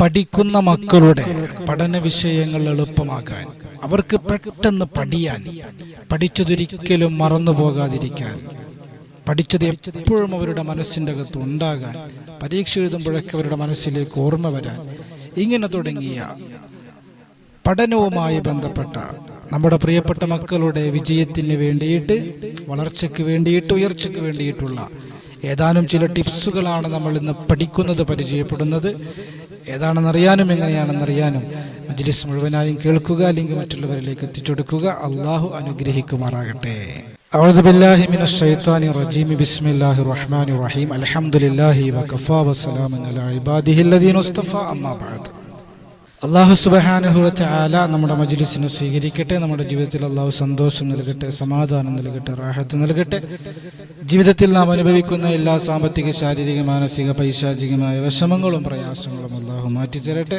പഠിക്കുന്ന മക്കളുടെ പഠന വിഷയങ്ങൾ എളുപ്പമാക്കാൻ അവർക്ക് പെട്ടെന്ന് പഠിയാൻ പഠിച്ചതൊരിക്കലും മറന്നു പോകാതിരിക്കാൻ പഠിച്ചത് എപ്പോഴും അവരുടെ മനസ്സിന്റെ അകത്ത് ഉണ്ടാകാൻ പരീക്ഷ എഴുതുമ്പോഴൊക്കെ അവരുടെ മനസ്സിലേക്ക് ഓർമ്മ വരാൻ ഇങ്ങനെ തുടങ്ങിയ പഠനവുമായി ബന്ധപ്പെട്ട നമ്മുടെ പ്രിയപ്പെട്ട മക്കളുടെ വിജയത്തിന് വേണ്ടിയിട്ട് വളർച്ചയ്ക്ക് വേണ്ടിയിട്ട് ഉയർച്ചയ്ക്ക് വേണ്ടിയിട്ടുള്ള ഏതാനും ചില ടിപ്സുകളാണ് നമ്മൾ ഇന്ന് പഠിക്കുന്നത് പരിചയപ്പെടുന്നത്. ഏതാണെന്നറിയാനും എങ്ങനെയാണെന്നറിയാനും മജ്ലിസ് മുഴുവനായും കേൾക്കുക അല്ലെങ്കിൽ മറ്റുള്ളവരിലേക്ക് എത്തിച്ചെടുക്കുക അള്ളാഹു അനുഗ്രഹിക്കുമാറാകട്ടെ أعوذ بالله من الشيطان الرجيم بسم الله الرحمن الرحيم الحمد لله وكفى وسلام على عباده الذين اصطفى أما بعد അള്ളാഹു സുബഹാനുഹുവറ്റ ആല നമ്മുടെ മജ്ലിസിനെ സ്വീകരിക്കട്ടെ നമ്മുടെ ജീവിതത്തിൽ അള്ളാഹു സന്തോഷം നൽകട്ടെ സമാധാനം നൽകട്ടെ റാഹത്ത് നൽകട്ടെ ജീവിതത്തിൽ നാം അനുഭവിക്കുന്ന എല്ലാ സാമ്പത്തിക ശാരീരിക മാനസിക പൈശാചികമായ വിഷമങ്ങളും പ്രയാസങ്ങളും അള്ളാഹു മാറ്റിത്തരട്ടെ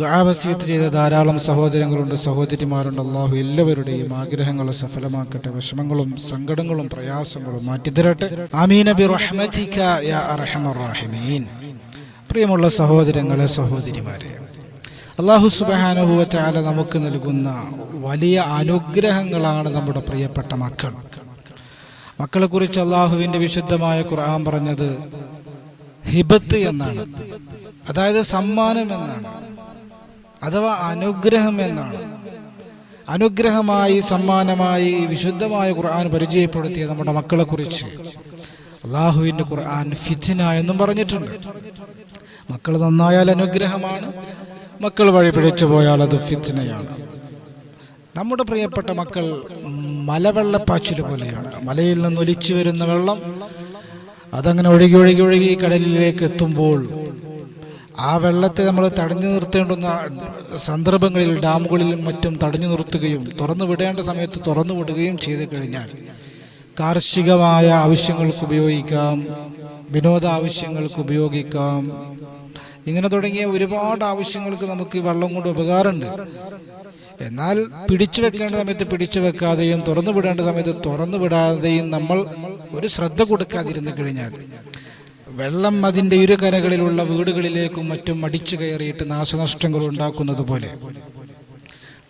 ദുആവസ്യത്ത് ചെയ്ത ധാരാളം സഹോദരങ്ങളുണ്ട് സഹോദരിമാരുണ്ട്. അള്ളാഹു എല്ലാവരുടെയും ആഗ്രഹങ്ങൾ സഫലമാക്കട്ടെ. വിഷമങ്ങളും സങ്കടങ്ങളും പ്രയാസങ്ങളും മാറ്റിത്തരട്ടെ. തരട്ടെ ബി റഹ്മതിക യാ അർഹമർ റഹീമീൻ. പ്രിയമുള്ള സഹോദരങ്ങളെ സഹോദരിമാരെ അള്ളാഹു സുബാനുഭവത്താല നമുക്ക് നൽകുന്ന വലിയ അനുഗ്രഹങ്ങളാണ് നമ്മുടെ പ്രിയപ്പെട്ട മക്കൾ. മക്കളെക്കുറിച്ച് അള്ളാഹുവിന്റെ വിശുദ്ധമായ ഖുർആൻ പറഞ്ഞത് ഹിബത്ത് എന്നാണ്. അതായത് സമ്മാനം എന്നാണ്. അഥവാ അനുഗ്രഹം എന്നാണ്. അനുഗ്രഹമായി സമ്മാനമായി വിശുദ്ധമായ ഖുർആൻ പരിചയപ്പെടുത്തിയ നമ്മുടെ മക്കളെക്കുറിച്ച് അള്ളാഹുവിന്റെ ഖുർആൻ ഫിത്തിന എന്നും പറഞ്ഞിട്ടുണ്ട്. മക്കൾ നന്നായാൽ അനുഗ്രഹമാണ് മക്കൾ വഴി പിഴച്ചു പോയാൽ അത് ഫിത്തിനയാണ് നമ്മുടെ പ്രിയപ്പെട്ട മക്കൾ മലവെള്ളപ്പാച്ചിൽ പോലെയാണ്. മലയിൽ നിന്ന് ഒലിച്ചു വരുന്ന വെള്ളം അതങ്ങനെ ഒഴുകി ഒഴുകി ഒഴുകി കടലിലേക്ക് എത്തുമ്പോൾ ആ വെള്ളത്തെ നമ്മൾ തടഞ്ഞു നിർത്തേണ്ടുന്ന സന്ദർഭങ്ങളിൽ ഡാമുകളിലും മറ്റും തടഞ്ഞു നിർത്തുകയും തുറന്നു വിടേണ്ട സമയത്ത് തുറന്നു വിടുകയും ചെയ്തു കഴിഞ്ഞാൽ കാർഷികമായ ആവശ്യങ്ങൾക്ക് ഉപയോഗിക്കാം വിനോദ ആവശ്യങ്ങൾക്ക് ഉപയോഗിക്കാം. ഇങ്ങനെ തുടങ്ങിയ ഒരുപാട് ആവശ്യങ്ങൾക്ക് നമുക്ക് വെള്ളം കൊണ്ട് ഉപകാരമുണ്ട്. എന്നാൽ പിടിച്ചു വെക്കേണ്ട സമയത്ത് പിടിച്ചു വെക്കാതെയും തുറന്നു വിടേണ്ട സമയത്ത് തുറന്നു വിടാതെയും നമ്മൾ ഒരു ശ്രദ്ധ കൊടുക്കാതിരുന്നു കഴിഞ്ഞാൽ വെള്ളം അതിന്റെ ഇരുകരകളിലുള്ള വീടുകളിലേക്കും മറ്റും അടിച്ചു കയറിയിട്ട് നാശനഷ്ടങ്ങൾ ഉണ്ടാക്കുന്നത് പോലെ.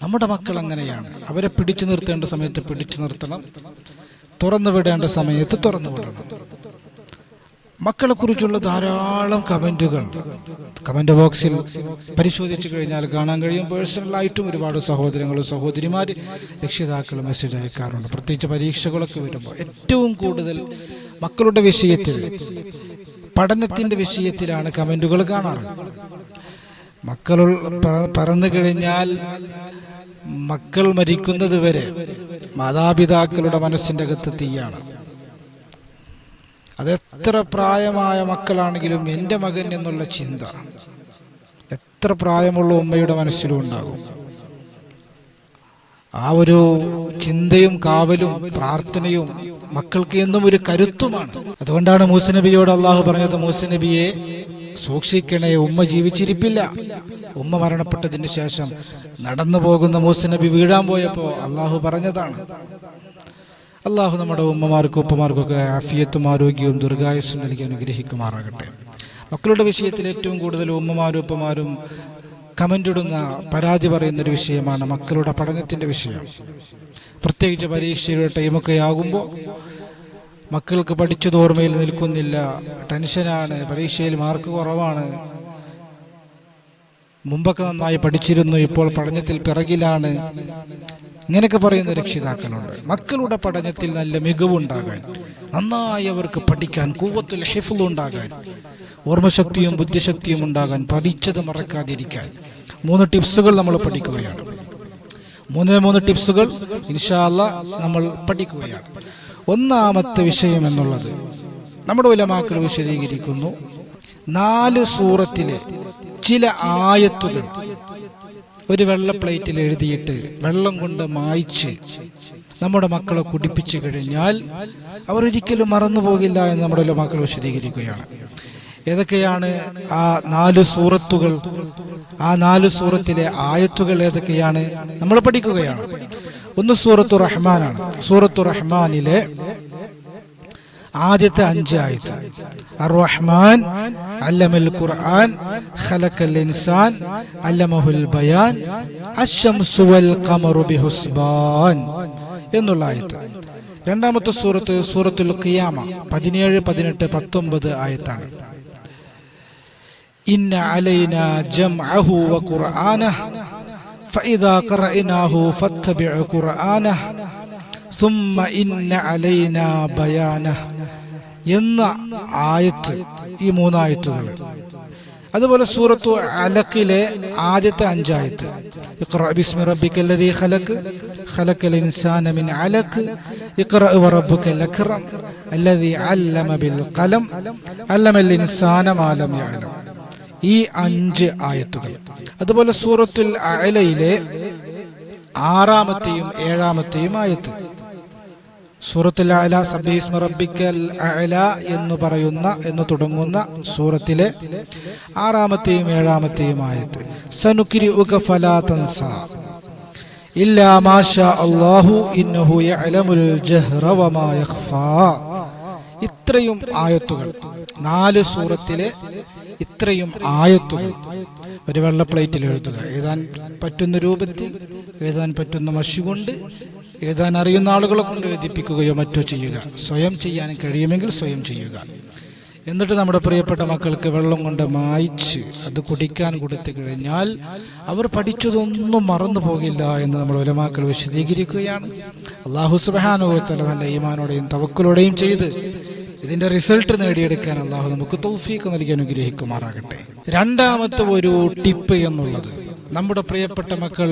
നമ്മുടെ മക്കൾ അങ്ങനെയാണ്. അവരെ പിടിച്ചു നിർത്തേണ്ട സമയത്ത് പിടിച്ചു നിർത്തണം. തുറന്നു വിടേണ്ട സമയത്ത് തുറന്നു വിടണം. മക്കളെക്കുറിച്ചുള്ള ധാരാളം കമന്റുകൾ കമന്റ് ബോക്സിൽ പരിശോധിച്ചു കഴിഞ്ഞാൽ കാണാൻ കഴിയും പേഴ്സണലായിട്ടും ഒരുപാട് സഹോദരങ്ങളും സഹോദരിമാർ രക്ഷിതാക്കൾ മെസ്സേജ് അയക്കാറുണ്ട്. പ്രത്യേകിച്ച് പരീക്ഷകളൊക്കെ വരുമ്പോൾ ഏറ്റവും കൂടുതൽ മക്കളുടെ വിഷയത്തിൽ പഠനത്തിന്റെ വിഷയത്തിലാണ് കമന്റുകൾ കാണാറ്. മക്കൾ പറന്നു കഴിഞ്ഞാൽ മക്കൾ മരിക്കുന്നത് വരെ മാതാപിതാക്കളുടെ മനസ്സിന്റെ അകത്ത് തീയാണ്. അതെത്ര പ്രായമായ മക്കളാണെങ്കിലും എന്റെ മകൻ എന്നുള്ള ചിന്ത എത്ര പ്രായമുള്ള ഉമ്മയുടെ മനസ്സിലും ഉണ്ടാകും. ആ ഒരു ചിന്തയും കാവലും പ്രാർത്ഥനയും മക്കൾക്ക് എന്നും ഒരു കരുത്തുമാണ്. അതുകൊണ്ടാണ് മൂസനബിയോട് അള്ളാഹു പറഞ്ഞത് മൂസനബിയെ സൂക്ഷിക്കണേ ഉമ്മ ജീവിച്ചിരിപ്പില്ല. ഉമ്മ മരണപ്പെട്ടതിന് ശേഷം നടന്നു പോകുന്ന മൂസനബി വീഴാൻ പോയപ്പോൾ അള്ളാഹു പറഞ്ഞതാണ് അള്ളാഹു നമ്മുടെ ഉമ്മമാർക്കും ഉപ്പമാർക്കൊക്കെ ആഫിയത്തും ആരോഗ്യവും ദീർഘായുസ്സും നൽകി അനുഗ്രഹിക്കുമാറാകട്ടെ. മക്കളുടെ വിഷയത്തിൽ ഏറ്റവും കൂടുതൽ ഉമ്മമാരും ഉപ്പമാരും കമന്റ് ഇടുന്ന പരാതി പറയുന്ന ഒരു വിഷയമാണ് മക്കളുടെ പഠനത്തിന്റെ വിഷയം. പ്രത്യേകിച്ച് പരീക്ഷയുടെ ടൈമൊക്കെ ആകുമ്പോൾ മക്കൾക്ക് പഠിച്ചത് ഓർമ്മയിൽ നിൽക്കുന്നില്ല. ടെൻഷനാണ്. പരീക്ഷയിൽ മാർക്ക് കുറവാണ്. മുമ്പൊക്കെ നന്നായി പഠിച്ചിരുന്നു ഇപ്പോൾ പഠനത്തിൽ പിറകിലാണ്. ഇങ്ങനെയൊക്കെ പറയുന്ന രക്ഷിതാക്കളുണ്ട്. മക്കളുടെ പഠനത്തിൽ നല്ല മികവുണ്ടാകാൻ നന്നായി അവർക്ക് പഠിക്കാൻ കൂവത്തിൽ ഹിഫുണ്ടാകാൻ ഓർമ്മശക്തിയും ബുദ്ധിശക്തിയും ഉണ്ടാകാൻ പഠിച്ചത് മറക്കാതിരിക്കാൻ മൂന്ന് ടിപ്സുകൾ നമ്മൾ പഠിക്കുകയാണ്. മൂന്നേ മൂന്ന് ടിപ്സുകൾ ഇൻഷാല്ല നമ്മൾ പഠിക്കുകയാണ്. ഒന്നാമത്തെ വിഷയം എന്നുള്ളത് നമ്മുടെ ഉലമാക്കൾ വിശദീകരിക്കുന്നു. നാല് സൂറത്തിലെ ചില ആയത്തുകൾ ഒരു വെള്ള പ്ലേറ്റിൽ എഴുതിയിട്ട് വെള്ളം കൊണ്ട് മായ്ച്ച് നമ്മുടെ മക്കളെ കുടിപ്പിച്ചു കഴിഞ്ഞാൽ അവർ ഒരിക്കലും മറന്നു പോകില്ല എന്ന് നമ്മുടെ ഉലമാക്കൾ വിശദീകരിക്കുകയാണ്. ഏതൊക്കെയാണ് ആ നാല് സൂറത്തുകൾ? ആ നാല് സൂറത്തിലെ ആയത്തുകൾ ഏതൊക്കെയാണ്? നമ്മൾ പഠിക്കുകയാണ്. ഒന്ന് സൂറത്തു റഹ്മാനാണ്. സൂറത്തു റഹ്മാനിലെ ആദ്യത്തെ അഞ്ച് ആയത്ത്. അർറഹ്മാൻ അല്ലമൽ ഖുർആൻ ഖലഖൽ ഇൻസാൻ അല്ലമഹുൽ ബയാൻ അശംസു വൽ ഖമറു ബിഹുസ്ബാൻ എന്നുള്ള ആയത്ത്. രണ്ടാമത്തെ സൂറത്ത് സൂറത്തുൽ ഖിയാമ പതിനേഴ് പതിനെട്ട് പത്തൊമ്പത് ആയത്താണ്. ഇന്ന അലൈന ജംഅഹു വ ഖുർആനഹ് فإذا قرأناه فاتبع قرآنه ثم إن علينا بيانه എന്ന ആയത്ത് ഈ മൂന്നായത്തുകൾ അതുപോലെ സൂറത്തു അലക്കിലെ ആദ്യത്തെ അഞ്ചായത്ത് ഇഖ്റ ബിസ്മി റബ്ബിക അല്ലദീ ഖലഖ് ഖലഖൽ ഇൻസാന മിൻ അലഖ് ഇഖ്റ വറബ്ബുകൽ അക്റം അല്ലദീ അല്ലമ ബിൽ ഖലം അല്ലമൽ ഇൻസാന മാ ലം യഅലം ഈ അഞ്ച് ആയത്തുകൾ. അതുപോലെ സൂറത്തുൽ അലയിലെ ആറാമത്തെയും ഏഴാമത്തെയും ആയത്ത്. സൂറത്തുൽ അല സബീസ് റബ്ബിക്കൽ അല എന്ന് പറയുന്ന എന്ന് തുടങ്ങുന്ന സൂറത്തിലെ ആറാമത്തെയും ഏഴാമത്തെയും ആയത്ത്. സനുക്കിരി ഉക ഫലാതൻസ ഇല്ലാ മാഷാ അള്ളാഹു ഇന്നഹു യഅലമുൽ ജഹ്റ വമാ യഖ്ഫാ. ഇത്രയും ആയത്തുകൾ. നാല് സൂറത്തിലെ ഇത്രയും ആയത്തുകൾ. ഒരു വെള്ള പ്ലേറ്റിൽ എഴുതുക. എഴുതാൻ പറ്റുന്ന രൂപത്തിൽ എഴുതാൻ പറ്റുന്ന മഷി കൊണ്ട് എഴുതാൻ അറിയുന്ന ആളുകളെ കൊണ്ട് എഴുതിപ്പിക്കുകയോ മറ്റോ ചെയ്യുക. സ്വയം ചെയ്യാൻ കഴിയുമെങ്കിൽ സ്വയം ചെയ്യുക. എന്നിട്ട് നമ്മുടെ പ്രിയപ്പെട്ട മക്കൾക്ക് വെള്ളം കൊണ്ട് മായ്ച്ച് അത് കുടിക്കാൻ കൊടുത്തു കഴിഞ്ഞാൽ അവർ പഠിച്ചതൊന്നും മറന്നു പോകില്ല എന്ന് നമ്മൾ ഒലമാക്കൾ വിശദീകരിക്കുകയാണ്. അള്ളാഹു സുബാനുഭവത്തല നല്ല ഈമാനോടെയും തവക്കലോടെയും ചെയ്ത് ഇതിന്റെ റിസൾട്ട് നേടിയെടുക്കാൻ അള്ളാഹു നമുക്ക് തൗഫീക്ക് നൽകി അനുഗ്രഹിക്കുമാറാകട്ടെ. രണ്ടാമത്തെ ഒരു ടിപ്പ് എന്നുള്ളത് നമ്മുടെ പ്രിയപ്പെട്ട മക്കൾ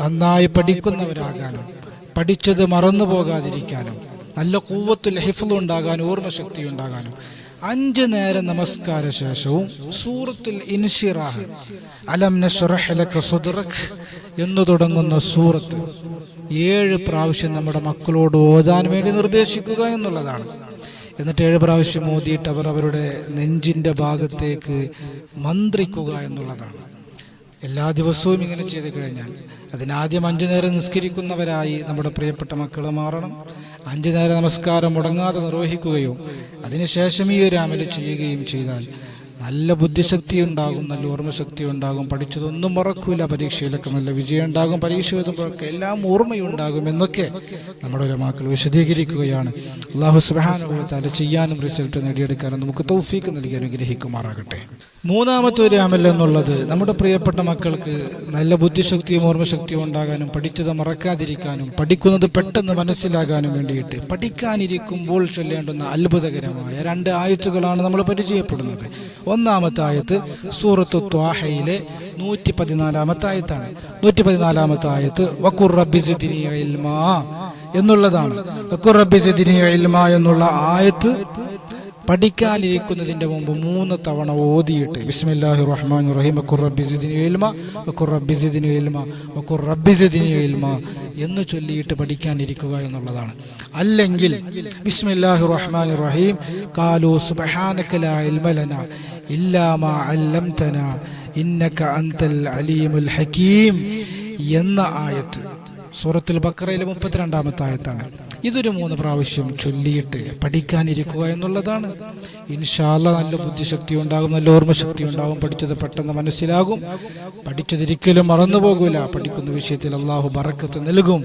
നന്നായി പഠിക്കുന്നവരാകാനും പഠിച്ചത് മറന്നു പോകാതിരിക്കാനും നല്ല കൂവത്തിൽ ഉണ്ടാകാനും ഓർമ്മശക്തി ഉണ്ടാകാനും അഞ്ച് നേര നമസ്കാര ശേഷവും സൂറത്തുൽ ഇൻഷിറാഹ്. അലം നശ്റഹ് ലക സുദ്റക് എന്ന് തുടങ്ങുന്ന സൂറത്ത് ഏഴ് പ്രാവശ്യം നമ്മുടെ മക്കളോട് ഓതാൻ വേണ്ടി നിർദ്ദേശിക്കുക എന്നുള്ളതാണ്. എന്നിട്ട് ഏഴ് പ്രാവശ്യം ഓതിയിട്ട് അവർ അവരുടെ നെഞ്ചിന്റെ ഭാഗത്തേക്ക് മന്ത്രിക്കുക എന്നുള്ളതാണ്. എല്ലാ ദിവസവും ഇങ്ങനെ ചെയ്തു കഴിഞ്ഞാൽ അതിനാദ്യം അഞ്ചു നേരം നിസ്കരിക്കുന്നവരായി നമ്മുടെ പ്രിയപ്പെട്ട മക്കൾ മാറണം. അഞ്ചു നേരം നമസ്കാരം മുടങ്ങാതെ നിർവഹിക്കുകയും അതിനുശേഷം ഈ ഒരു അമൽ ചെയ്യുകയും ചെയ്താൽ നല്ല ബുദ്ധിശക്തി ഉണ്ടാകും നല്ല ഓർമ്മശക്തി ഉണ്ടാകും. പഠിച്ചതൊന്നും മറക്കൂല പരീക്ഷയിലൊക്കെ നല്ല വിജയം ഉണ്ടാകും. പരീക്ഷ എഴുതുമ്പോഴൊക്കെ എല്ലാം ഓർമ്മയുണ്ടാകും എന്നൊക്കെ നമ്മുടെ ഒരു മക്കൾ വിശദീകരിക്കുകയാണ് അള്ളാഹു സുബാനുഭവത്താൽ ചെയ്യാനും റിസൾട്ട് നേടിയെടുക്കാനും നമുക്ക് തൗഫീക്ക് നൽകി അനുഗ്രഹിക്കുമാറാകട്ടെ. മൂന്നാമത്തെ ഒരു അമൽ എന്നുള്ളത് നമ്മുടെ പ്രിയപ്പെട്ട മക്കൾക്ക് നല്ല ബുദ്ധിശക്തിയും ഓർമ്മശക്തിയും ഉണ്ടാകാനും പഠിച്ചത് മറക്കാതിരിക്കാനും പഠിക്കുന്നത് പെട്ടെന്ന് മനസ്സിലാകാനും വേണ്ടിയിട്ട് പഠിക്കാനിരിക്കുമ്പോൾ ചൊല്ലേണ്ടുന്ന അത്ഭുതകരമായ രണ്ട് ആയത്തുകളാണ് നമ്മൾ പരിചയപ്പെടുന്നത്. ഒന്നാമത്തെ ആയത്ത് സൂറത്തു ത്വാഹയിലെ നൂറ്റി പതിനാലാമത്തെ ആയത്താണ്. നൂറ്റി പതിനാലാമത്തെ ആയത്ത് വക്കുർ റബ്ബി സിദ്ദിനി ഇൽമാ എന്നുള്ളതാണ്. വക്കുർ റബ്ബി സിദ്ദിനി ഇൽമാ എന്നുള്ള ആയത്ത് പഠിക്കാനിരിക്കുന്നതിന്റെ മുമ്പ് മൂന്ന് തവണ ഓതിയിട്ട് ബിസ്മില്ലാഹി റഹീം എന്ന് ചൊല്ലിയിട്ട് പഠിക്കാനിരിക്കുക എന്നുള്ളതാണ്. അല്ലെങ്കിൽ ബിസ്മില്ലാഹി റഹീം ഇന്നക അന്തൽ അലീമുൽ ഹകീം എന്ന ആയത്ത് സൂറത്തുൽ ബക്കറയിലെ മുപ്പത്തിരണ്ടാമത്തെ ആയത്താണ്. ഇതൊരു മൂന്ന് പ്രാവശ്യം ചൊല്ലിയിട്ട് പഠിക്കാനിരിക്കുക എന്നുള്ളതാണ്. ഇൻഷാല്ല നല്ല ബുദ്ധിശക്തി ഉണ്ടാകും നല്ല ഓർമ്മശക്തി ഉണ്ടാകും. പഠിച്ചത് പെട്ടെന്ന് മനസ്സിലാകും. പഠിച്ചതൊരിക്കലും പോകില്ല പഠിക്കുന്ന വിഷയത്തിൽ അള്ളാഹു ബറക്കത്ത് നൽകും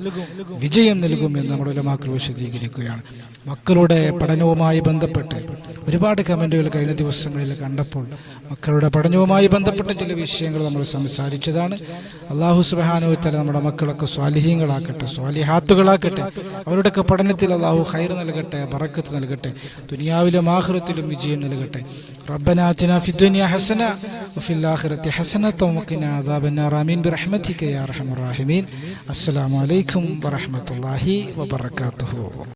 വിജയം നൽകും എന്ന് നമ്മുടെ ഉലമാക്കൾ വിശദീകരിക്കുകയാണ്. മക്കളുടെ പഠനവുമായി ബന്ധപ്പെട്ട് ഒരുപാട് കമന്റുകൾ കഴിഞ്ഞ ദിവസങ്ങളിൽ കണ്ടപ്പോൾ മക്കളുടെ പഠനവുമായി ബന്ധപ്പെട്ട ചില വിഷയങ്ങൾ നമ്മൾ സംസാരിച്ചതാണ്. അള്ളാഹു സുബാനുത്തല നമ്മുടെ മക്കളൊക്കെ സ്വാലിഹീങ്ങളാക്കട്ടെ സ്വാലിഹാത്തുകളാക്കട്ടെ അവരുടെയൊക്കെ പഠനത്തിൽ അള്ളാഹു ഹൈർ നൽകട്ടെ പറക്കത്ത് നൽകട്ടെ ദുനിയാവിലും ആഹ്റത്തിലും വിജയം നൽകട്ടെ. റബ്ബനാചന ഫിദ്ദുനിയ ഹസന വഫിൽ ആഖിറത്തി ബിറഹ്മതിക അർഹമർ റഹീമീൻ. അസ്സലാമു അലൈക്കും വറഹ്മത്തുള്ളാഹി വബറകാതുഹു